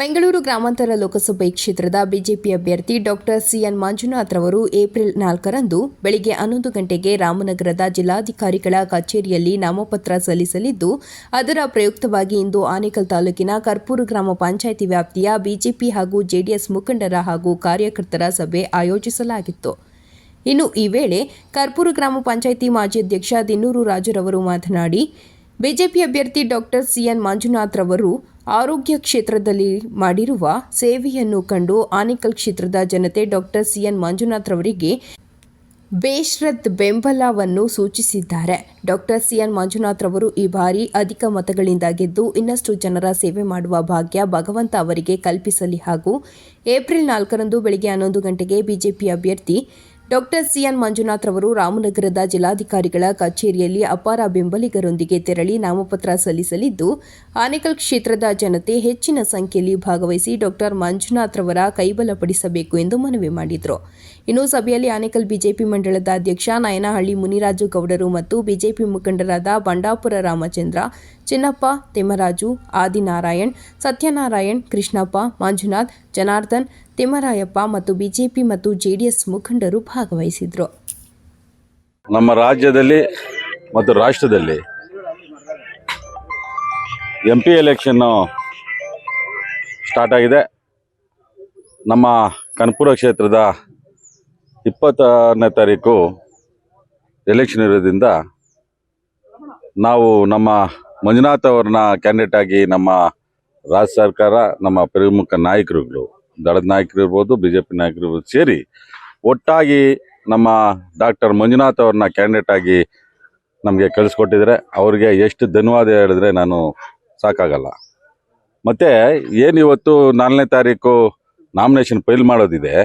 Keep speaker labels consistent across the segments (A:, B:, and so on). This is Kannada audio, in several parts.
A: ಬೆಂಗಳೂರು ಗ್ರಾಮಾಂತರ ಲೋಕಸಭೆ ಕ್ಷೇತ್ರದ ಬಿಜೆಪಿ ಅಭ್ಯರ್ಥಿ ಡಾಕ್ಟರ್ ಸಿಎನ್ ಮಂಜುನಾಥ್ ರವರು ಏಪ್ರಿಲ್ ನಾಲ್ಕರಂದು ಬೆಳಗ್ಗೆ ಹನ್ನೊಂದು ಗಂಟೆಗೆ ರಾಮನಗರದ ಜಿಲ್ಲಾಧಿಕಾರಿಗಳ ಕಚೇರಿಯಲ್ಲಿ ನಾಮಪತ್ರ ಸಲ್ಲಿಸಲಿದ್ದು, ಅದರ ಪ್ರಯುಕ್ತವಾಗಿ ಇಂದು ಆನೇಕಲ್ ತಾಲೂಕಿನ ಕರ್ಪೂರು ಗ್ರಾಮ ಪಂಚಾಯಿತಿ ವ್ಯಾಪ್ತಿಯ ಬಿಜೆಪಿ ಹಾಗೂ ಜೆಡಿಎಸ್ ಮುಖಂಡರ ಹಾಗೂ ಕಾರ್ಯಕರ್ತರ ಸಭೆ ಆಯೋಜಿಸಲಾಗಿತ್ತು. ಇನ್ನು ಈ ವೇಳೆ ಕರ್ಪೂರು ಗ್ರಾಮ ಪಂಚಾಯಿತಿ ಮಾಜಿ ಅಧ್ಯಕ್ಷ ದಿನ್ನೂರು ರಾಜುರವರು ಮಾತನಾಡಿ, ಬಿಜೆಪಿ ಅಭ್ಯರ್ಥಿ ಡಾಕ್ಟರ್ ಸಿಎನ್ ಮಂಜುನಾಥ್ ರವರು ಆರೋಗ್ಯ ಕ್ಷೇತ್ರದಲ್ಲಿ ಮಾಡಿರುವ ಸೇವೆಯನ್ನು ಕಂಡು ಆನೇಕಲ್ ಕ್ಷೇತ್ರದ ಜನತೆ ಡಾಕ್ಟರ್ ಸಿಎನ್ ಮಂಜುನಾಥ್ ರವರಿಗೆ ಬೇಷ್ರತ್ ಬೆಂಬಲವನ್ನು ಸೂಚಿಸಿದ್ದಾರೆ. ಡಾಕ್ಟರ್ ಸಿಎನ್ ಮಂಜುನಾಥ್ ರವರು ಈ ಬಾರಿ ಅಧಿಕ ಮತಗಳಿಂದ ಗೆದ್ದು ಇನ್ನಷ್ಟು ಜನರ ಸೇವೆ ಮಾಡುವ ಭಾಗ್ಯ ಭಗವಂತ ಅವರಿಗೆ ಕಲ್ಪಿಸಲಿ ಹಾಗೂ ಏಪ್ರಿಲ್ ನಾಲ್ಕರಂದು ಬೆಳಗ್ಗೆ ಹನ್ನೊಂದು ಗಂಟೆಗೆ ಬಿಜೆಪಿ ಅಭ್ಯರ್ಥಿ ಡಾಕ್ಟರ್ ಸಿಎನ್ ಮಂಜುನಾಥ್ ರವರು ರಾಮನಗರದ ಜಿಲ್ಲಾಧಿಕಾರಿಗಳ ಕಚೇರಿಯಲ್ಲಿ ಅಪಾರ ಬೆಂಬಲಿಗರೊಂದಿಗೆ ತೆರಳಿ ನಾಮಪತ್ರ ಸಲ್ಲಿಸಲಿದ್ದು, ಆನೇಕಲ್ ಕ್ಷೇತ್ರದ ಜನತೆ ಹೆಚ್ಚಿನ ಸಂಖ್ಯೆಯಲ್ಲಿ ಭಾಗವಹಿಸಿ ಡಾಕ್ಟರ್ ಮಂಜುನಾಥ್ ರವರ ಕೈಬಲಪಡಿಸಬೇಕು ಎಂದು ಮನವಿ ಮಾಡಿದರು. ಇನ್ನು ಸಭೆಯಲ್ಲಿ ಆನೇಕಲ್ ಬಿಜೆಪಿ ಮಂಡಳದ ಅಧ್ಯಕ್ಷ ನಯನಹಳ್ಳಿ ಮುನಿರಾಜು ಗೌಡರು ಮತ್ತು ಬಿಜೆಪಿ ಮುಖಂಡರಾದ ಬಂಡಾಪುರ ರಾಮಚಂದ್ರ, ಚಿನ್ನಪ್ಪ, ತಿಮ್ಮರಾಜು, ಆದಿನಾರಾಯಣ್, ಸತ್ಯನಾರಾಯಣ್, ಕೃಷ್ಣಪ್ಪ, ಮಂಜುನಾಥ್, ಜನಾರ್ದನ್ ತಿಮ್ಮರಾಯಪ್ಪ ಮತ್ತು ಬಿಜೆಪಿ ಮತ್ತು ಜೆಡಿಎಸ್ ಮುಖಂಡರು ಭಾಗವಹಿಸಿದ್ರು.
B: ನಮ್ಮ ರಾಜ್ಯದಲ್ಲಿ ಮತ್ತು ರಾಷ್ಟ್ರದಲ್ಲಿ ಎಂ ಪಿ ಎಲೆಕ್ಷನ್ನು ಸ್ಟಾರ್ಟ್ ಆಗಿದೆ. ನಮ್ಮ ಕನ್ಪುರ ಕ್ಷೇತ್ರದ ಇಪ್ಪತ್ತನೇ ತಾರೀಕು ಎಲೆಕ್ಷನ್ ಇರೋದ್ರಿಂದ ನಾವು ನಮ್ಮ ಮಂಜುನಾಥ್ ಅವ್ರನ್ನ ಕ್ಯಾಂಡಿಡೇಟ್ ಆಗಿ ನಮ್ಮ ರಾಜ್ಯ ಸರ್ಕಾರ, ನಮ್ಮ ಪ್ರಮುಖ ನಾಯಕರುಗಳು ದಳದ ನಾಯಕರು ಇರ್ಬೋದು ಬಿ ಜೆ ಪಿ ಸೇರಿ ಒಟ್ಟಾಗಿ ನಮ್ಮ ಡಾಕ್ಟರ್ ಮಂಜುನಾಥ್ ಅವ್ರನ್ನ ಕ್ಯಾಂಡಿಡೇಟ್ ಆಗಿ ನಮಗೆ ಕಳಿಸ್ಕೊಟ್ಟಿದ್ರೆ ಅವ್ರಿಗೆ ಎಷ್ಟು ಧನ್ಯವಾದ ಹೇಳಿದ್ರೆ ನಾನು ಸಾಕಾಗಲ್ಲ. ಮತ್ತು ಏನು ಇವತ್ತು ನಾಲ್ಕನೇ ತಾರೀಕು ನಾಮಿನೇಷನ್ ಫೈಲ್ ಮಾಡೋದಿದೆ.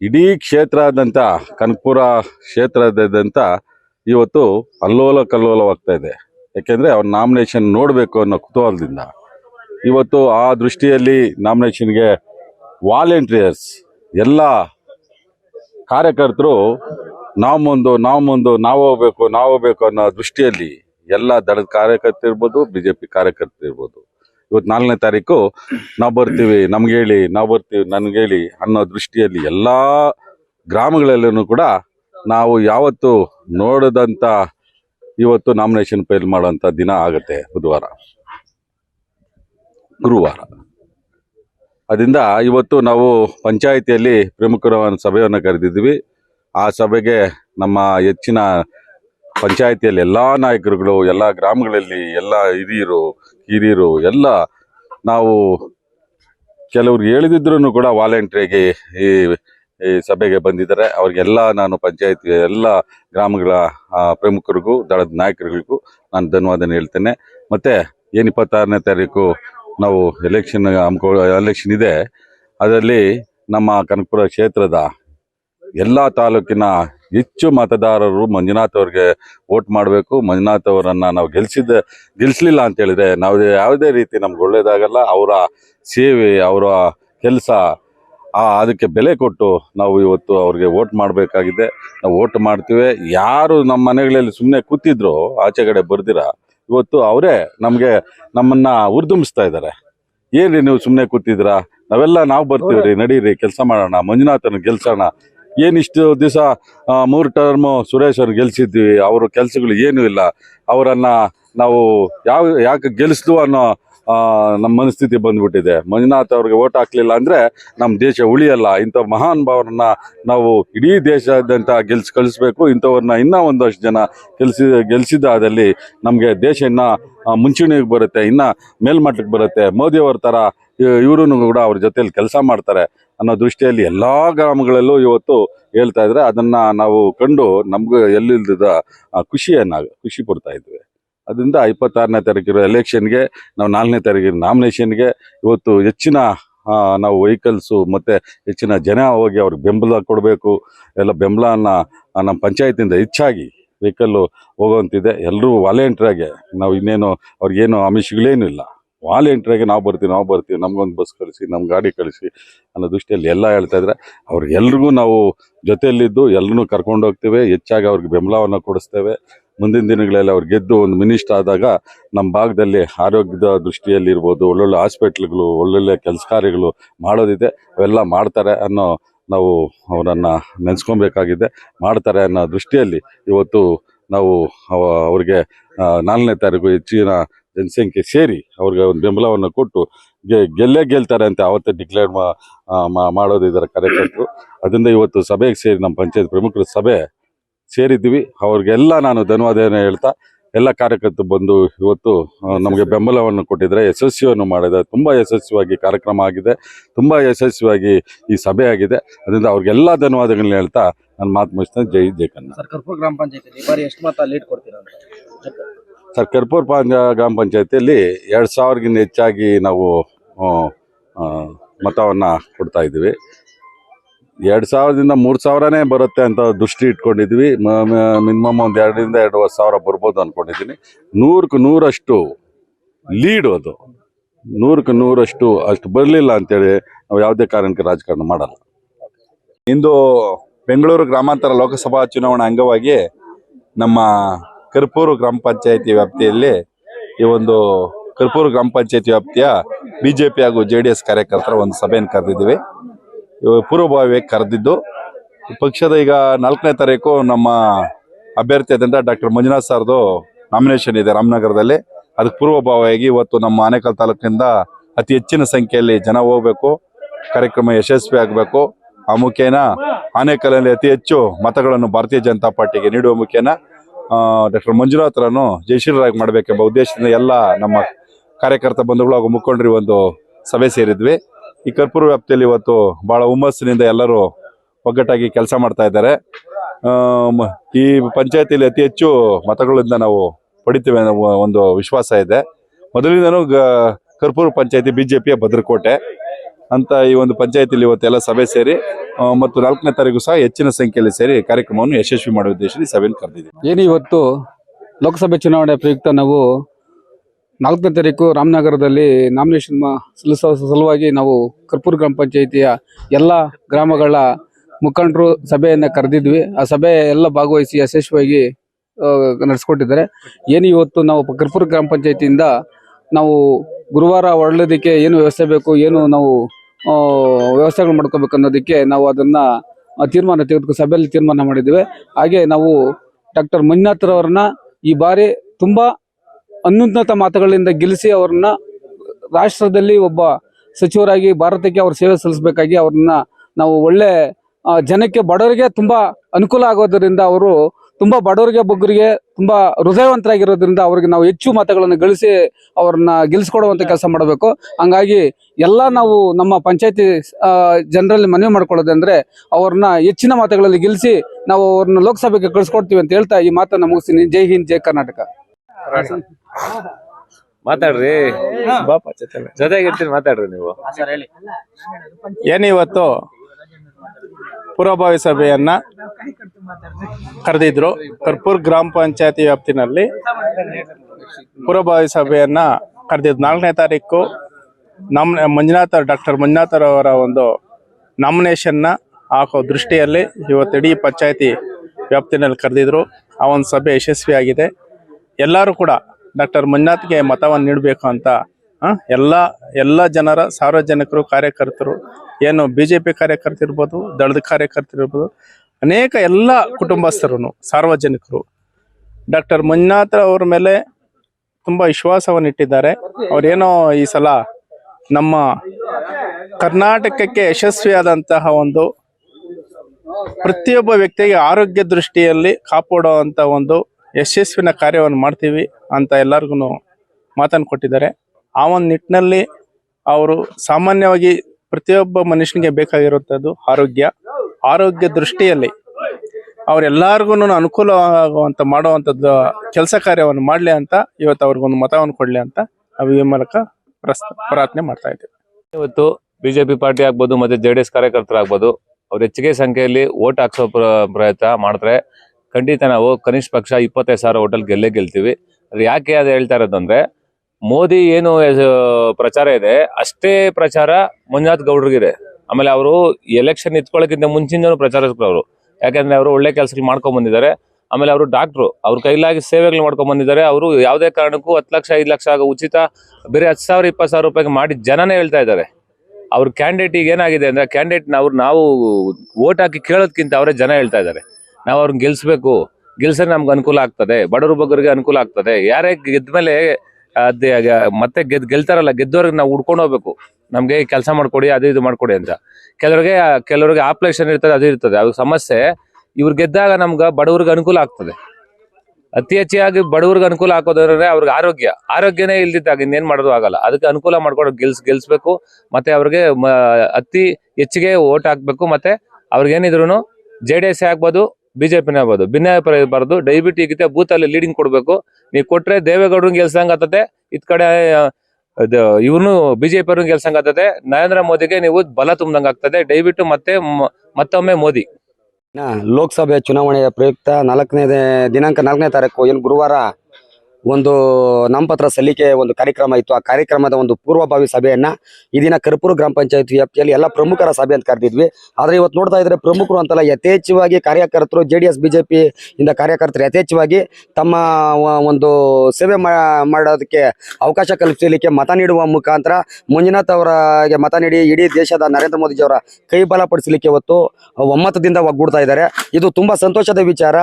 B: ಇಡೀ ಕ್ಷೇತ್ರದಂಥ ಕನಕಪುರ ಕ್ಷೇತ್ರದಾದ್ಯಂತ ಇವತ್ತು ಅಲ್ಲೋಲ ಕಲ್ಲೋಲವಾಗ್ತಾ ಇದೆ. ಯಾಕೆಂದರೆ ಅವ್ರ ನಾಮಿನೇಷನ್ ನೋಡಬೇಕು ಅನ್ನೋ ಕುತೂಹಲದಿಂದ ಇವತ್ತು ಆ ದೃಷ್ಟಿಯಲ್ಲಿ ನಾಮಿನೇಷನ್ಗೆ ವಾಲಂಟಿಯರ್ಸ್, ಎಲ್ಲ ಕಾರ್ಯಕರ್ತರು ನಾವು ಮುಂದು ನಾವು ಮುಂದು, ನಾವು ಹೋಗ್ಬೇಕು ನಾವು ಹೋಗ್ಬೇಕು ಅನ್ನೋ ದೃಷ್ಟಿಯಲ್ಲಿ ಎಲ್ಲ ದಳದ ಕಾರ್ಯಕರ್ತರು ಇರ್ಬೋದು ಬಿ ಜೆ ಪಿ ಕಾರ್ಯಕರ್ತರು ಇರ್ಬೋದು. ಇವತ್ತು ನಾಲ್ಕನೇ ತಾರೀಕು ನಾವು ಬರ್ತೀವಿ, ನಮ್ಗೆ ಹೇಳಿ, ನಾವು ಬರ್ತೀವಿ, ನನ್ಗೆ ಹೇಳಿ ಅನ್ನೋ ದೃಷ್ಟಿಯಲ್ಲಿ ಎಲ್ಲ ಗ್ರಾಮಗಳಲ್ಲೂ ಕೂಡ ನಾವು ಯಾವತ್ತು ನೋಡದಂಥ ಇವತ್ತು ನಾಮಿನೇಷನ್ ಫೈಲ್ ಮಾಡೋಂಥ ದಿನ ಆಗುತ್ತೆ ಬುಧವಾರ. ಗುರುವಾರ. ಅದರಿಂದ ಇವತ್ತು ನಾವು ಪಂಚಾಯಿತಿಯಲ್ಲಿ ಪ್ರಮುಖರ ಸಭೆಯನ್ನು ಕರೆದಿದ್ವಿ ಆ ಸಭೆಗೆ ನಮ್ಮ ಹೆಚ್ಚಿನ ಪಂಚಾಯಿತಿಯಲ್ಲಿ ಎಲ್ಲ ನಾಯಕರುಗಳು, ಎಲ್ಲ ಗ್ರಾಮಗಳಲ್ಲಿ ಎಲ್ಲ ಹಿರಿಯರು ಹಿರಿಯರು, ಎಲ್ಲ ನಾವು ಕೆಲವ್ರು ಹೇಳಿದಿದ್ರು ಕೂಡ ವಾಲಂಟ್ರಿಯಾಗಿ ಈ ಈ ಸಭೆಗೆ ಬಂದಿದ್ದಾರೆ. ಅವ್ರಿಗೆಲ್ಲ ನಾನು ಪಂಚಾಯತ್, ಎಲ್ಲ ಗ್ರಾಮಗಳ ಪ್ರಮುಖರಿಗೂ, ದಳದ ನಾಯಕರುಗಳಿಗೂ ನಾನು ಧನ್ಯವಾದ ಹೇಳ್ತೇನೆ. ಮತ್ತು ಏನು ಇಪ್ಪತ್ತಾರನೇ ತಾರೀಕು? ನಾವು ಎಲೆಕ್ಷನ್ ಹಮ್ಕೊ ಎಲೆಕ್ಷನ್ ಇದೆ. ಅದರಲ್ಲಿ ನಮ್ಮ ಕನಕಪುರ ಕ್ಷೇತ್ರದ ಎಲ್ಲ ತಾಲೂಕಿನ ಹೆಚ್ಚು ಮತದಾರರು ಮಂಜುನಾಥ್ ಅವ್ರಿಗೆ ವೋಟ್ ಮಾಡಬೇಕು. ಮಂಜುನಾಥ್ ಅವರನ್ನು ನಾವು ಗೆಲ್ಸಿದ್ದ ಗೆಲ್ಸಲಿಲ್ಲ ಅಂತ ಹೇಳಿದ್ರೆ ನಾವು ಯಾವುದೇ ರೀತಿ ನಮ್ಗೆ ಒಳ್ಳೇದಾಗಲ್ಲ. ಅವರ ಸೇವೆ, ಅವರ ಕೆಲಸ ಅದಕ್ಕೆ ಬೆಲೆ ಕೊಟ್ಟು ನಾವು ಇವತ್ತು ಅವ್ರಿಗೆ ವೋಟ್ ಮಾಡಬೇಕಾಗಿದೆ. ನಾವು ವೋಟ್ ಮಾಡ್ತೀವಿ. ಯಾರು ನಮ್ಮ ಮನೆಗಳಲ್ಲಿ ಸುಮ್ಮನೆ ಕೂತಿದ್ರು, ಆಚೆ ಕಡೆ ಬರ್ದಿರ ಇವತ್ತು ಅವರೇ ನಮಗೆ ನಮ್ಮನ್ನ ಉರ್ದುಂಬಿಸ್ತಾ ಇದ್ದಾರೆ. ಏನ್ರಿ ನೀವು ಸುಮ್ಮನೆ ಕೂತಿದ್ದೀರಾ? ನಾವೆಲ್ಲ ನಾವು ಬರ್ತೀವಿ ರೀ ನಡೀರಿ ಕೆಲಸ ಮಾಡೋಣ ಮಂಜುನಾಥನ ಗೆಲ್ಸೋಣ. ಏನಿಷ್ಟು ದಿವಸ ಮೂರು ಟರ್ಮು ಸುರೇಶ್ ಅವ್ರು ಗೆಲ್ಸಿದ್ವಿ ಅವ್ರ ಕೆಲಸಗಳು ಏನೂ ಇಲ್ಲ. ಅವರನ್ನು ನಾವು ಯಾವ ಯಾಕೆ ಗೆಲ್ಲಿಸ್ದು ಅನ್ನೋ ನಮ್ಮ ಮನಸ್ಥಿತಿ ಬಂದ್ಬಿಟ್ಟಿದೆ. ಮಂಜುನಾಥ್ ಅವ್ರಿಗೆ ಓಟ್ ಹಾಕ್ಲಿಲ್ಲ ಅಂದ್ರೆ ನಮ್ಮ ದೇಶ ಉಳಿಯಲ್ಲ. ಇಂಥ ಮಹಾನ್ ಭಾವರನ್ನ ನಾವು ಇಡೀ ದೇಶಾದ್ಯಂತ ಗೆಲ್ಸ್, ಕಳಿಸ್ಬೇಕು. ಇಂಥವ್ರನ್ನ ಇನ್ನೂ ಒಂದಷ್ಟು ಜನ ಗೆಲ್ಸಿ ಗೆಲ್ಸಿದ್ದಾದಲ್ಲಿ ನಮಗೆ ದೇಶ ಇನ್ನ ಮುಂಚೂಣಿಗೆ ಬರುತ್ತೆ. ಇನ್ನ ಮೇಲ್ಮಟ್ಟಕ್ಕೆ ಬರುತ್ತೆ. ಮೋದಿಯವ್ರ ಥರ ಇವರು ಕೂಡ ಅವ್ರ ಜೊತೆಯಲ್ಲಿ ಕೆಲಸ ಮಾಡ್ತಾರೆ ಅನ್ನೋ ದೃಷ್ಟಿಯಲ್ಲಿ ಎಲ್ಲ ಗ್ರಾಮಗಳಲ್ಲೂ ಇವತ್ತು ಹೇಳ್ತಾ ಇದ್ರೆ ಅದನ್ನ ನಾವು ಕಂಡು ನಮ್ಗೆ ಎಲ್ಲಿಲ್ದ ಖುಷಿಯನ್ನ, ಖುಷಿ ಪಡ್ತಾ ಇದ್ವಿ. ಅದರಿಂದ ಇಪ್ಪತ್ತಾರನೇ ತಾರೀಕಿರೋ ಎಲೆಕ್ಷನ್ಗೆ ನಾವು ನಾಲ್ಕನೇ ತಾರೀಕಿನ ನಾಮಿನೇಷನ್ಗೆ ಇವತ್ತು ಹೆಚ್ಚಿನ ನಾವು ವೆಹಿಕಲ್ಸು ಮತ್ತು ಹೆಚ್ಚಿನ ಜನ ಹೋಗಿ ಅವ್ರಿಗೆ ಬೆಂಬಲ ಕೊಡಬೇಕು. ಎಲ್ಲ ಬೆಂಬಲನ ನಮ್ಮ ಪಂಚಾಯತಿಂದ ಹೆಚ್ಚಾಗಿ ವೆಹಿಕಲ್ಲು ಹೋಗುವಂತಿದೆ. ಎಲ್ಲರೂ ವಾಲೆಂಟ್ರಾಗೆ ನಾವು ಇನ್ನೇನು ಅವ್ರಿಗೇನು ಆಮಿಷಗಳೇನು ಇಲ್ಲ. ವಾಲೆಂಟ್ರಾಗೆ ನಾವು ಬರ್ತೀವಿ ನಾವು ಬರ್ತೀವಿ. ನಮಗೊಂದು ಬಸ್ ಕಳಿಸಿ ನಮ್ಮ ಗಾಡಿ ಕಳಿಸಿ ಅನ್ನೋ ದೃಷ್ಟಿಯಲ್ಲಿ ಎಲ್ಲ ಹೇಳ್ತಾ ಇದ್ರೆ ಅವ್ರಿಗೆಲ್ರಿಗೂ ನಾವು ಜೊತೆಯಲ್ಲಿದ್ದು ಎಲ್ಲರೂ ಕರ್ಕೊಂಡು ಹೋಗ್ತೇವೆ. ಹೆಚ್ಚಾಗಿ ಅವ್ರಿಗೆ ಬೆಂಬಲವನ್ನು ಕೊಡಿಸ್ತೇವೆ. ಮುಂದಿನ ದಿನಗಳಲ್ಲಿ ಅವ್ರು ಗೆದ್ದು ಒಂದು ಮಿನಿಸ್ಟರ್ ಆದಾಗ ನಮ್ಮ ಭಾಗದಲ್ಲಿ ಆರೋಗ್ಯದ ದೃಷ್ಟಿಯಲ್ಲಿ ಇರ್ಬೋದು, ಒಳ್ಳೊಳ್ಳೆ ಹಾಸ್ಪಿಟ್ಲ್ಗಳು, ಒಳ್ಳೊಳ್ಳೆ ಕೆಲಸ ಕಾರ್ಯಗಳು ಮಾಡೋದಿದೆ, ಅವೆಲ್ಲ ಮಾಡ್ತಾರೆ ಅನ್ನೋ ನಾವು ಅವರನ್ನು ನೆನೆಸ್ಕೊಬೇಕಾಗಿದೆ. ಮಾಡ್ತಾರೆ ಅನ್ನೋ ದೃಷ್ಟಿಯಲ್ಲಿ ಇವತ್ತು ನಾವು ಅವ- ಅವ್ರಿಗೆ ನಾಲ್ಕನೇ ತಾರೀಕು ಹೆಚ್ಚಿನ ಜನಸಂಖ್ಯೆ ಸೇರಿ ಅವ್ರಿಗೆ ಒಂದು ಬೆಂಬಲವನ್ನು ಕೊಟ್ಟು ಗೆ, ಗೆಲ್ಲೇ ಗೆಲ್ತಾರೆ ಅಂತ ಅವತ್ತೇ ಡಿಕ್ಲೇರ್ ಮಾಡೋದು ಇದರ ಕಾರ್ಯಕರ್ತರು. ಅದರಿಂದ ಇವತ್ತು ಸಭೆಗೆ ಸೇರಿ ನಮ್ಮ ಪಂಚಾಯತ್ ಪ್ರಮುಖರ ಸಭೆ ಸೇರಿದ್ವಿ ಅವ್ರಿಗೆಲ್ಲ ನಾನು ಧನ್ಯವಾದ ಹೇಳ್ತಾ ಎಲ್ಲ ಕಾರ್ಯಕರ್ತರು ಬಂದು ಇವತ್ತು ನಮಗೆ ಬೆಂಬಲವನ್ನು ಕೊಟ್ಟಿದ್ದಾರೆ. ಯಶಸ್ವಿಯನ್ನು ಮಾಡಿದೆ ತುಂಬ ಯಶಸ್ವಿಯಾಗಿ ಕಾರ್ಯಕ್ರಮ ಆಗಿದೆ. ತುಂಬ ಯಶಸ್ವಿಯಾಗಿ ಈ ಸಭೆ ಆಗಿದೆ. ಅದರಿಂದ ಅವ್ರಿಗೆಲ್ಲ ಧನ್ಯವಾದಗಳನ್ನ ಹೇಳ್ತಾ ನಾನು ಮಾತು ಮುಗಿಸ್ತೇನೆ ಜೈ ಜೈ ಕನ್ನಡ
C: ಸರ್ ಕರ್ಪೂರ್ ಗ್ರಾಮ ಪಂಚಾಯತಿ ಬಾರಿ ಎಷ್ಟು ಮತ ಲೀಡ್ ಕೊಡ್ತೀರಾ
B: ಸರ್ ಕರ್ಪೂರ್ ಪಾಂಜ ಗ್ರಾಮ ಪಂಚಾಯತಿಯಲ್ಲಿ ಎರಡು ಸಾವಿರಗಿಂತ ಹೆಚ್ಚಾಗಿ ನಾವು ಮತವನ್ನ ಕೊಡ್ತಾ ಇದ್ದೀವಿ. ಎರಡು ಸಾವಿರದಿಂದ ಮೂರು ಸಾವಿರನೇ ಬರುತ್ತೆ ಅಂತ ದೃಷ್ಟಿ ಇಟ್ಕೊಂಡಿದ್ವಿ. ಮಿನಿಮಮ್ ಒಂದು ಎರಡರಿಂದ ಎರಡೂವರೆ ಸಾವಿರ ಬರ್ಬೋದು ಅಂದ್ಕೊಂಡಿದ್ದೀನಿ ನೂರಕ್ಕೆ ನೂರಷ್ಟು ಲೀಡ್ ಅದು. ನೂರಕ್ಕೆ ನೂರಷ್ಟು ಅಷ್ಟು ಬರಲಿಲ್ಲ ಅಂತೇಳಿ ನಾವು ಯಾವುದೇ ಕಾರಣಕ್ಕೆ ರಾಜಕಾರಣ ಮಾಡಲ್ಲ.
D: ಇಂದು ಬೆಂಗಳೂರು ಗ್ರಾಮಾಂತರ ಲೋಕಸಭಾ ಚುನಾವಣಾ ಅಂಗವಾಗಿ ನಮ್ಮ ಕರ್ಪೂರು ಗ್ರಾಮ ಪಂಚಾಯಿತಿ ವ್ಯಾಪ್ತಿಯಲ್ಲಿ ಈ ಒಂದು ಕರ್ಪೂರು ಗ್ರಾಮ ಪಂಚಾಯಿತಿ ವ್ಯಾಪ್ತಿಯ ಬಿಜೆಪಿ ಹಾಗೂ ಜೆ ಡಿ ಕಾರ್ಯಕರ್ತರ ಒಂದು ಸಭೆಯನ್ನು ಕರೆದಿದ್ದೀವಿ. ಇವಾಗ ಪೂರ್ವಭಾವಿಯಾಗಿ ಕರೆದಿದ್ದು. ಪಕ್ಷದ ಈಗ ನಾಲ್ಕನೇ ತಾರೀಕು ನಮ್ಮ ಅಭ್ಯರ್ಥಿ ಡಾಕ್ಟರ್ ಮಂಜುನಾಥ್ ಸರ್ದು ನಾಮಿನೇಷನ್ ಇದೆ ರಾಮನಗರದಲ್ಲಿ. ಅದಕ್ಕೆ ಪೂರ್ವಭಾವಿಯಾಗಿ ಇವತ್ತು ನಮ್ಮ ಆನೇಕಲ್ ತಾಲೂಕಿನಿಂದ ಅತಿ ಹೆಚ್ಚಿನ ಸಂಖ್ಯೆಯಲ್ಲಿ ಜನ ಹೋಗಬೇಕು. ಕಾರ್ಯಕ್ರಮ ಯಶಸ್ವಿ ಆಗಬೇಕು. ಆ ಮುಖೇನ ಆನೇಕಲಲ್ಲಿ ಅತಿ ಹೆಚ್ಚು ಮತಗಳನ್ನು ಭಾರತೀಯ ಜನತಾ ಪಾರ್ಟಿಗೆ ನೀಡುವ ಮುಖೇನ ಡಾಕ್ಟರ್ ಮಂಜುನಾಥ್ರನ್ನು ಜಯಶೀಲರಾಗಿ ಮಾಡಬೇಕೆಂಬ ಉದ್ದೇಶದಿಂದ ಎಲ್ಲ ನಮ್ಮ ಕಾರ್ಯಕರ್ತ ಬಂಧುಗಳು ಹಾಗೂ ಮುಖಂಡರು ಒಂದು ಸಭೆ ಸೇರಿದ್ವಿ. ಈ ಕರ್ಪೂರ ವ್ಯಾಪ್ತಿಯಲ್ಲಿ ಇವತ್ತು ಬಹಳ ಹುಮ್ಮಸ್ಸಿನಿಂದ ಎಲ್ಲರೂ ಒಗ್ಗಟ್ಟಾಗಿ ಕೆಲಸ ಮಾಡ್ತಾ ಇದ್ದಾರೆ. ಈ ಪಂಚಾಯತಿಯಲ್ಲಿ ಅತಿ ಹೆಚ್ಚು ಮತಗಳಿಂದ ನಾವು ಪಡಿತೇವೆ ಒಂದು ವಿಶ್ವಾಸ ಇದೆ. ಮೊದಲಿಂದನೂ ಕರ್ಪೂರ ಪಂಚಾಯತಿ ಬಿಜೆಪಿಯ ಭದ್ರಕೋಟೆ ಅಂತ ಈ ಒಂದು ಪಂಚಾಯತಿಲಿ ಇವತ್ತೆಲ್ಲ ಸಭೆ ಸೇರಿ ಮತ್ತು ನಾಲ್ಕನೇ ತಾರೀಕು ಸಹ ಹೆಚ್ಚಿನ ಸಂಖ್ಯೆಯಲ್ಲಿ ಸೇರಿ ಕಾರ್ಯಕ್ರಮವನ್ನು ಯಶಸ್ವಿ ಮಾಡುವ ಉದ್ದೇಶದಲ್ಲಿ ಸಭೆಯನ್ನು ಕರೆದಿದ್ದೀವಿ.
E: ಏನು ಇವತ್ತು ಲೋಕಸಭೆ ಚುನಾವಣೆ ಪ್ರಯುಕ್ತ ನಾವು ನಾಲ್ಕನೇ ತಾರೀಕು ರಾಮನಗರದಲ್ಲಿ ನಾಮಿನೇಷನ್ ಸಲ್ಲಿಸೋ ಸಲುವಾಗಿ ನಾವು ಕರ್ಪೂರ್ ಗ್ರಾಮ ಪಂಚಾಯಿತಿಯ ಎಲ್ಲ ಗ್ರಾಮಗಳ ಮುಖಂಡರು ಸಭೆಯನ್ನು ಕರೆದಿದ್ವಿ. ಆ ಸಭೆ ಎಲ್ಲ ಭಾಗವಹಿಸಿ ಯಶಸ್ವಿಯಾಗಿ ನಡೆಸ್ಕೊಟ್ಟಿದ್ದಾರೆ. ಏನು ಇವತ್ತು ನಾವು ಕರ್ಪೂರ್ ಗ್ರಾಮ ಪಂಚಾಯಿತಿಯಿಂದ ನಾವು ಗುರುವಾರ ಹೊರಳೋದಕ್ಕೆ ಏನು ವ್ಯವಸ್ಥೆ ಬೇಕು, ಏನು ನಾವು ವ್ಯವಸ್ಥೆಗಳು ಮಾಡ್ಕೋಬೇಕು ಅನ್ನೋದಕ್ಕೆ ನಾವು ಅದನ್ನು ತೀರ್ಮಾನ ತೆಗೆದುಕೊ, ಸಭೆಯಲ್ಲಿ ತೀರ್ಮಾನ ಮಾಡಿದ್ದೇವೆ. ಹಾಗೆ ನಾವು ಡಾಕ್ಟರ್ ಮಂಜುನಾಥ್ರವ್ರನ್ನ ಈ ಬಾರಿ ತುಂಬಾ ಅತ್ಯುನ್ನತ ಮಾತುಗಳಿಂದ ಗೆಲ್ಲಿಸಿ ಅವ್ರನ್ನ ರಾಷ್ಟ್ರದಲ್ಲಿ ಒಬ್ಬ ಸಚಿವರಾಗಿ ಭಾರತಕ್ಕೆ ಅವ್ರ ಸೇವೆ ಸಲ್ಲಿಸಬೇಕಾಗಿ ಅವ್ರನ್ನ ನಾವು ಒಳ್ಳೆ ಜನಕ್ಕೆ ಬಡವರಿಗೆ ತುಂಬಾ ಅನುಕೂಲ ಆಗೋದ್ರಿಂದ ಅವರು ತುಂಬಾ ಬಡವರಿಗೆ, ಬಗ್ಗರಿಗೆ ತುಂಬಾ ಹೃದಯವಂತರಾಗಿರೋದ್ರಿಂದ ಅವ್ರಿಗೆ ನಾವು ಹೆಚ್ಚು ಮತಗಳನ್ನು ಗಳಿಸಿ ಅವ್ರನ್ನ ಗೆಲ್ಸ್ಕೊಡುವಂತ ಕೆಲಸ ಮಾಡಬೇಕು. ಹಂಗಾಗಿ ಎಲ್ಲ ನಾವು ನಮ್ಮ ಪಂಚಾಯತಿ ಜನರಲ್ಲಿ ಮನವಿ ಮಾಡ್ಕೊಳ್ಳೋದಂದ್ರೆ ಅವ್ರನ್ನ ಹೆಚ್ಚಿನ ಮತಗಳಲ್ಲಿ ಗೆಲ್ಲಿಸಿ ನಾವು ಅವ್ರನ್ನ ಲೋಕಸಭೆಗೆ ಕಳಿಸ್ಕೊಡ್ತೀವಿ ಅಂತ ಹೇಳ್ತಾ ಈ ಮಾತನ್ನ ಮುಗಿಸ್ತೀನಿ. ಜೈ ಹಿಂದ್, ಜೈ ಕರ್ನಾಟಕ.
F: ಮಾತಾಡ್ರಿ. ಜೊತೆಗಿರ್ತೀನಿ ಮಾತಾಡ್ರಿ ನೀವು.
C: ಸರ್ ಹೇಳಿ.
G: ಏನಿವತ್ತು ಪೂರ್ವಭಾವಿ ಸಭೆಯನ್ನ ಕರೆದಿದ್ರು. ಕರ್ಪೂರ್ ಗ್ರಾಮ ಪಂಚಾಯತಿ ವ್ಯಾಪ್ತಿನಲ್ಲಿ ಪೂರ್ವಭಾವಿ ಸಭೆಯನ್ನ ಕರೆದಿದ್ರು ನಾಲ್ಕನೇ ತಾರೀಕು ನಮ್ ಮಂಜುನಾಥ ಡಾಕ್ಟರ್ ಮಂಜುನಾಥರವರ ಒಂದು ನ ಹಾಕೋ ದೃಷ್ಟಿಯಲ್ಲಿ ಇವತ್ತು ಇಡೀ ಪಂಚಾಯತಿ ವ್ಯಾಪ್ತಿನಲ್ಲಿ ಕರೆದಿದ್ರು. ಆ ಒಂದು ಸಭೆ ಯಶಸ್ವಿಯಾಗಿದೆ. ಎಲ್ಲರೂ ಕೂಡ ಡಾಕ್ಟರ್ ಮಂಜುನಾಥ್ಗೆ ಮತವನ್ನು ನೀಡಬೇಕು ಅಂತ ಎಲ್ಲ ಎಲ್ಲ ಜನರ ಸಾರ್ವಜನಿಕರು, ಕಾರ್ಯಕರ್ತರು, ಏನು ಬಿ ಜೆ ಪಿ ಕಾರ್ಯಕರ್ತರಿರ್ಬೋದು ದಳದ ಕಾರ್ಯಕರ್ತರು ಇರ್ಬೋದು, ಅನೇಕ ಎಲ್ಲ ಕುಟುಂಬಸ್ಥರು ಸಾರ್ವಜನಿಕರು, ಡಾಕ್ಟರ್ ಮಂಜುನಾಥ್ ಅವ್ರ ಮೇಲೆ ತುಂಬ ವಿಶ್ವಾಸವನ್ನು ಇಟ್ಟಿದ್ದಾರೆ. ಅವರೇನೋ ಈ ಸಲ ನಮ್ಮ ಕರ್ನಾಟಕಕ್ಕೆ ಯಶಸ್ವಿಯಾದಂತಹ ಒಂದು ಪ್ರತಿಯೊಬ್ಬ ವ್ಯಕ್ತಿಗೆ ಆರೋಗ್ಯ ದೃಷ್ಟಿಯಲ್ಲಿ ಕಾಪಾಡುವಂಥ ಒಂದು ಯಶಸ್ವಿನ ಕಾರ್ಯವನ್ನು ಮಾಡ್ತೀವಿ ಅಂತ ಎಲ್ಲರಿಗೂ ಮಾತನ್ನು ಕೊಟ್ಟಿದ್ದಾರೆ. ಆ ಒಂದು ನಿಟ್ಟಿನಲ್ಲಿ ಅವರು ಸಾಮಾನ್ಯವಾಗಿ ಪ್ರತಿಯೊಬ್ಬ ಮನುಷ್ಯನಿಗೆ ಬೇಕಾಗಿರುವಂಥದ್ದು ಆರೋಗ್ಯ. ಆರೋಗ್ಯ ದೃಷ್ಟಿಯಲ್ಲಿ ಅವರೆಲ್ಲರಿಗೂ ಅನುಕೂಲ ಆಗುವಂತ ಮಾಡುವಂಥದ್ದು ಕೆಲಸ ಕಾರ್ಯವನ್ನು ಮಾಡಲಿ ಅಂತ ಇವತ್ತು ಅವ್ರಿಗೊಂದು ಮತವನ್ನು ಕೊಡಲಿ ಅಂತ ನಾವು ಈ ಮೂಲಕ ಪ್ರಾರ್ಥನೆ ಮಾಡ್ತಾ ಇದ್ದೀವಿ.
F: ಇವತ್ತು ಬಿಜೆಪಿ ಪಾರ್ಟಿ ಆಗ್ಬೋದು ಮತ್ತೆ ಜೆ ಡಿ ಎಸ್ ಕಾರ್ಯಕರ್ತರಾಗ್ಬೋದು, ಅವ್ರು ಹೆಚ್ಚಿಗೆ ಸಂಖ್ಯೆಯಲ್ಲಿ ಓಟ್ ಹಾಕ್ಸೋ ಪ್ರಯತ್ನ ಮಾಡಿದ್ರೆ ಖಂಡಿತ ನಾವು ಕನಿಷ್ಠ ಪಕ್ಷ ಇಪ್ಪತ್ತೈದು ಸಾವಿರ ಹೋಟೆಲ್ ಗೆಲ್ಲೇ ಗೆಲ್ತೀವಿ. ಅದು ಯಾಕೆ ಅದು ಹೇಳ್ತಾ ಇರೋದು ಅಂದ್ರೆ, ಮೋದಿ ಏನು ಪ್ರಚಾರ ಇದೆ, ಅಷ್ಟೇ ಪ್ರಚಾರ ಮಂಜುನಾಥ್ ಗೌಡ್ರಿಗಿದೆ ಆಮೇಲೆ ಅವರು ಎಲೆಕ್ಷನ್ ನಿಂತ್ಕೊಳ್ಳೋಕ್ಕಿಂತ ಮುಂಚಿನ ಪ್ರಚಾರಕರು ಅವರು. ಯಾಕಂದ್ರೆ ಅವರು ಒಳ್ಳೆ ಕೆಲಸಗಳು ಮಾಡ್ಕೊಂಡ್ ಬಂದಿದ್ದಾರೆ. ಆಮೇಲೆ ಅವರು ಡಾಕ್ಟ್ರು ಅವ್ರ ಕೈಲಾಗಿ ಸೇವೆಗಳು ಮಾಡ್ಕೊಂಡ್ ಬಂದಿದ್ದಾರೆ. ಅವರು ಯಾವುದೇ ಕಾರಣಕ್ಕೂ ಹತ್ತು ಲಕ್ಷ, ಐದು ಲಕ್ಷ ಆಗ ಉಚಿತ, ಬೇರೆ ಹತ್ತು ಸಾವಿರ, ಇಪ್ಪತ್ತು ಸಾವಿರ ರೂಪಾಯಿಗೆ ಮಾಡಿ ಜನನೇ ಹೇಳ್ತಾ ಇದ್ದಾರೆ. ಅವ್ರ ಕ್ಯಾಂಡಿಡೇಟಿಗೆ ಏನಾಗಿದೆ ಅಂದ್ರೆ ಕ್ಯಾಂಡಿಡೇಟ್ ಅವ್ರು ನಾವು ಓಟ್ ಹಾಕಿ ಕೇಳೋದ್ಕಿಂತ ಅವರೇ ಜನ ಹೇಳ್ತಾ ಇದ್ದಾರೆ. ನಾವು ಅವ್ರನ್ನ ಗೆಲ್ಸ್ಬೇಕು. ಗೆಲ್ಸರೆ ನಮ್ಗೆ ಅನುಕೂಲ ಆಗ್ತದೆ. ಬಡವರು ಬಗ್ಗರಿಗೆ ಅನುಕೂಲ ಆಗ್ತದೆ. ಯಾರೇ ಗೆದ್ಮೇಲೆ ಅದೇ ಮತ್ತೆ ಗೆದ್, ಗೆಲ್ತಾರಲ್ಲ, ಗೆದ್ದವ್ರಿಗೆ ನಾವು ಉಡ್ಕೊಂಡು ಹೋಗ್ಬೇಕು. ನಮಗೆ ಕೆಲಸ ಮಾಡ್ಕೊಡಿ, ಅದು ಇದು ಮಾಡ್ಕೊಡಿ ಅಂತ. ಕೆಲವ್ರಿಗೆ ಕೆಲವ್ರಿಗೆ ಆಪ್ರೇಷನ್ ಇರ್ತದೆ, ಅದು ಇರ್ತದೆ. ಅದು ಸಮಸ್ಯೆ. ಇವ್ರು ಗೆದ್ದಾಗ ನಮ್ಗೆ ಬಡವ್ರಿಗೆ ಅನುಕೂಲ ಆಗ್ತದೆ. ಅತಿ ಹೆಚ್ಚಾಗಿ ಬಡವ್ರಿಗೆ ಅನುಕೂಲ ಹಾಕೋದ್ರೆ ಅವ್ರಿಗೆ ಆರೋಗ್ಯ. ಆರೋಗ್ಯನೇ ಇಲ್ದಿದ್ದಾಗ ಇನ್ನೇನ್ ಮಾಡೋದು ಆಗಲ್ಲ. ಅದಕ್ಕೆ ಅನುಕೂಲ ಮಾಡ್ಕೊಡೋ ಗೆಲ್ಸ್, ಗೆಲ್ಸ್ಬೇಕು. ಮತ್ತೆ ಅವ್ರಿಗೆ ಅತಿ ಹೆಚ್ಚಿಗೆ ಓಟ್ ಹಾಕ್ಬೇಕು. ಮತ್ತೆ ಅವ್ರಿಗೇನಿದ್ರು ಜೆ ಡಿ ಎಸ್ ಆಗ್ಬೋದು. ಬಿಜೆಪಿನೇ ಆಗ್ಬೋದು. ಭಿನ್ನಾಭಿಪ್ರಾಯ ಇರಬಾರ್ದು. ದಯವಿಟ್ಟು ಈಗಿತ ಬೂತ್ ಅಲ್ಲಿ ಲೀಡಿಂಗ್ ಕೊಡ್ಬೇಕು. ನೀವು ಕೊಟ್ರೆ ದೇವೇಗೌಡರು ಗೆಲ್ಸಂಗ್ ಆತತೆ ಇತ್ ಕಡೆ ಇವನು ಬಿಜೆಪಿ ಅವ್ರಿಗೆ ಗೆಲ್ಸಂಗ್ ಆತತೆ ನರೇಂದ್ರ ಮೋದಿಗೆ ನೀವು ಬಲ ತುಂಬದಂಗ್ ಆಗ್ತದೆ. ದಯವಿಟ್ಟು ಮತ್ತೆ ಮತ್ತೊಮ್ಮೆ ಮೋದಿ.
H: ಲೋಕಸಭೆ ಚುನಾವಣೆಯ ಪ್ರಯುಕ್ತ ನಾಲ್ಕನೇ ದಿನಾಂಕ ನಾಲ್ಕನೇ ತಾರೀಕು, ಏನು ಗುರುವಾರ ಒಂದು ನಾಮಪತ್ರ ಸಲ್ಲಿಕೆ ಒಂದು ಕಾರ್ಯಕ್ರಮ ಇತ್ತು. ಆ ಕಾರ್ಯಕ್ರಮದ ಒಂದು ಪೂರ್ವಭಾವಿ ಸಭೆಯನ್ನ ಈ ದಿನ ಕರ್ಪೂರ ಗ್ರಾಮ ಪಂಚಾಯತ್ ವ್ಯಾಪ್ತಿಯಲ್ಲಿ ಎಲ್ಲ ಪ್ರಮುಖರ ಸಭೆ ಅಂತ ಕರೆದಿದ್ವಿ. ಆದ್ರೆ ಇವತ್ತು ನೋಡ್ತಾ ಇದ್ರೆ ಪ್ರಮುಖರು ಅಂತಲ್ಲ ಯಥೇಚ್ಛವಾಗಿ ಕಾರ್ಯಕರ್ತರು ಜೆ ಡಿ ಎಸ್ ಬಿಜೆಪಿ ಇಂದ ಕಾರ್ಯಕರ್ತರು ಯಥೇಚ್ಛವಾಗಿ ತಮ್ಮ ಒಂದು ಸೇವೆ ಮಾಡೋದಕ್ಕೆ ಅವಕಾಶ ಕಲ್ಪಿಸಲಿಕ್ಕೆ ಮತ ನೀಡುವ ಮುಖಾಂತರ ಮಂಜುನಾಥ್ ಅವರಿಗೆ ಮತ ನೀಡಿ ಇಡೀ ದೇಶದ ನರೇಂದ್ರ ಮೋದಿಜಿಯವರ ಕೈ ಬಲಪಡಿಸಲಿಕ್ಕೆ ಇವತ್ತು ಒಮ್ಮತದಿಂದ ಒಗ್ಗೂಡ್ತಾ ಇದ್ದಾರೆ. ಇದು ತುಂಬಾ ಸಂತೋಷದ ವಿಚಾರ.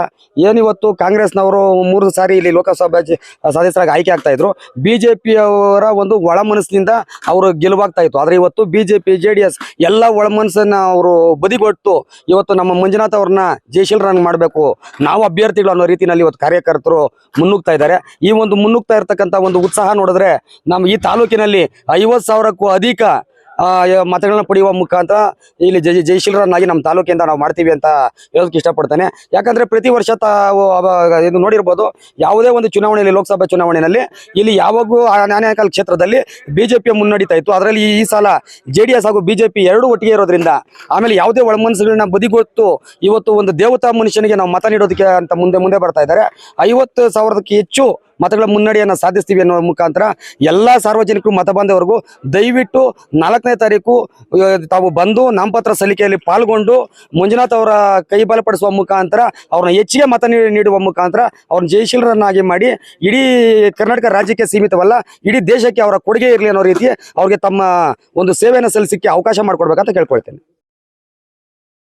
H: ಏನಿವತ್ತು ಕಾಂಗ್ರೆಸ್ನವರು ಮೂರು ಸಾರಿ ಇಲ್ಲಿ ಲೋಕಸಭಾ ಸದಸ್ಯರಾಗಿ ಆಯ್ಕೆ ಆಗ್ತಾ ಇದ್ರು. ಬಿಜೆಪಿ ಅವರ ಒಂದು ಒಳ ಮನಸ್ಸಿನಿಂದ ಅವರು ಗೆಲುವಾಗ್ತಾ ಇತ್ತು. ಆದ್ರೆ ಇವತ್ತು ಬಿಜೆಪಿ ಜೆ ಡಿ ಎಸ್ ಎಲ್ಲ ಒಳ ಮನಸ್ಸನ್ನ ಅವರು ಬದಿಗೊಟ್ಟು ಇವತ್ತು ನಮ್ಮ ಮಂಜುನಾಥ್ ಅವ್ರನ್ನ ಜಯಶೀಲರನ್ನ ಮಾಡಬೇಕು. ನಾವು ಅಭ್ಯರ್ಥಿಗಳು ಅನ್ನೋ ರೀತಿಯಲ್ಲಿ ಇವತ್ತು ಕಾರ್ಯಕರ್ತರು ಮುನ್ನುಗ್ತಾ ಇದ್ದಾರೆ. ಈ ಒಂದು ಮುನ್ನುಗ್ತಾ ಇರತಕ್ಕಂತ ಒಂದು ಉತ್ಸಾಹ ನೋಡಿದ್ರೆ ನಮ್ಮ ಈ ತಾಲೂಕಿನಲ್ಲಿ ಐವತ್ತು ಸಾವಿರಕ್ಕೂ ಅಧಿಕ ಮತಗಳನ್ನ ಪಡೆಯುವ ಮುಖಾಂತರ ಇಲ್ಲಿ ಜಯ ಜಯಶೀಲರನ್ನಾಗಿ ನಮ್ಮ ತಾಲೂಕಿಂದ ನಾವು ಮಾಡ್ತೀವಿ ಅಂತ ಹೇಳೋದಕ್ಕೆ ಇಷ್ಟಪಡ್ತೇನೆ. ಯಾಕಂದ್ರೆ ಪ್ರತಿ ವರ್ಷ ತಾವು ಇದು ನೋಡಿರ್ಬೋದು, ಯಾವುದೇ ಒಂದು ಚುನಾವಣೆಯಲ್ಲಿ, ಲೋಕಸಭಾ ಚುನಾವಣೆಯಲ್ಲಿ ಇಲ್ಲಿ ಯಾವಾಗೂ ಆ, ನಾಣ್ಯಕಾಲ ಕ್ಷೇತ್ರದಲ್ಲಿ ಬಿಜೆಪಿ ಮುನ್ನಡೀತಾ ಇತ್ತು. ಅದರಲ್ಲಿ ಈ ಸಲ ಜೆ ಹಾಗೂ ಬಿಜೆಪಿ ಎರಡು ಒಟ್ಟಿಗೆ ಇರೋದ್ರಿಂದ ಆಮೇಲೆ ಯಾವುದೇ ಒಳಮನಸ್ಸುಗಳನ್ನ ಬದಿಗೊತ್ತು ಇವತ್ತು ಒಂದು ದೇವತಾ ಮನುಷ್ಯನಿಗೆ ನಾವು ಮತ ನೀಡೋದಕ್ಕೆ ಅಂತ ಮುಂದೆ ಮುಂದೆ ಬರ್ತಾ ಇದ್ದಾರೆ. ಐವತ್ತು ಸಾವಿರದಕ್ಕೆ ಹೆಚ್ಚು ಮತಗಳ ಮುನ್ನಡೆಯನ್ನು ಸಾಧಿಸ್ತೀವಿ ಅನ್ನೋ ಮುಖಾಂತರ ಎಲ್ಲ ಸಾರ್ವಜನಿಕರು ಮತ ಬಂದವರೆಗೂ ದಯವಿಟ್ಟು ನಾಲ್ಕನೇ ತಾರೀಕು ತಾವು ಬಂದು ನಾಮಪತ್ರ ಸಲ್ಲಿಕೆಯಲ್ಲಿ ಪಾಲ್ಗೊಂಡು ಮಂಜುನಾಥ್ ಅವರ ಕೈ ಬಲಪಡಿಸುವ ಮುಖಾಂತರ, ಅವ್ರನ್ನ ಹೆಚ್ಚಿಗೆ ಮತ ನೀಡುವ ಮುಖಾಂತರ ಅವ್ರನ್ನ ಜಯಶೀಲರನ್ನಾಗಿ ಮಾಡಿ ಇಡೀ ಕರ್ನಾಟಕ ರಾಜ್ಯಕ್ಕೆ ಸೀಮಿತವಲ್ಲ, ಇಡೀ ದೇಶಕ್ಕೆ ಅವರ ಕೊಡುಗೆ ಇರಲಿ ಅನ್ನೋ ರೀತಿ ಅವ್ರಿಗೆ ತಮ್ಮ ಒಂದು ಸೇವೆಯನ್ನು ಸಲ್ಲಿಸಿಕ್ಕೆ ಅವಕಾಶ ಮಾಡಿಕೊಡ್ಬೇಕಂತ ಕೇಳ್ಕೊಳ್ತೇನೆ.